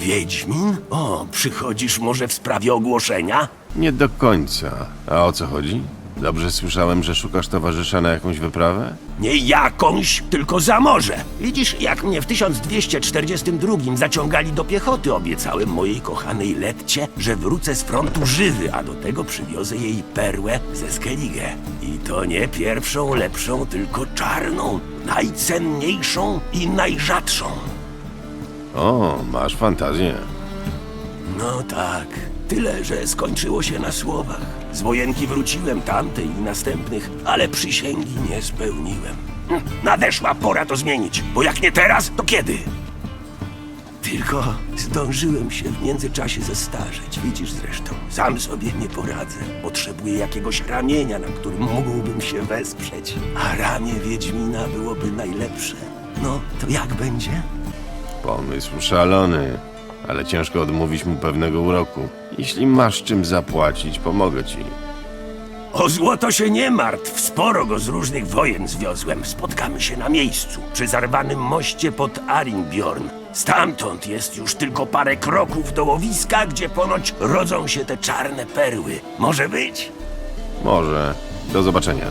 Wiedźmin? O, przychodzisz może w sprawie ogłoszenia? Nie do końca. A o co chodzi? Dobrze słyszałem, że szukasz towarzysza na jakąś wyprawę? Nie jakąś, tylko za morze. Widzisz, jak mnie w 1242 zaciągali do piechoty, obiecałem mojej kochanej Letcie, że wrócę z frontu żywy, a do tego przywiozę jej perłę ze Skellige. I to nie pierwszą, lepszą, tylko czarną, najcenniejszą i najrzadszą. O, masz fantazję. No tak, tyle, że skończyło się na słowach. Z wojenki wróciłem tamtej i następnych, ale przysięgi nie spełniłem. Hm, Nadeszła pora to zmienić, bo jak nie teraz, to kiedy? Tylko zdążyłem się w międzyczasie zestarzeć. Widzisz zresztą, sam sobie nie poradzę. Potrzebuję jakiegoś ramienia, na którym mógłbym się wesprzeć. A ramię Wiedźmina byłoby najlepsze. No, to jak będzie? Pomysł szalony, ale ciężko odmówić mu pewnego uroku. Jeśli masz czym zapłacić, pomogę ci. O złoto się nie martw, sporo go z różnych wojen zwiozłem. Spotkamy się na miejscu, przy zarwanym moście pod Arinbjorn. Stamtąd jest już tylko parę kroków do łowiska, gdzie ponoć rodzą się te czarne perły. Może być? Może. Do zobaczenia.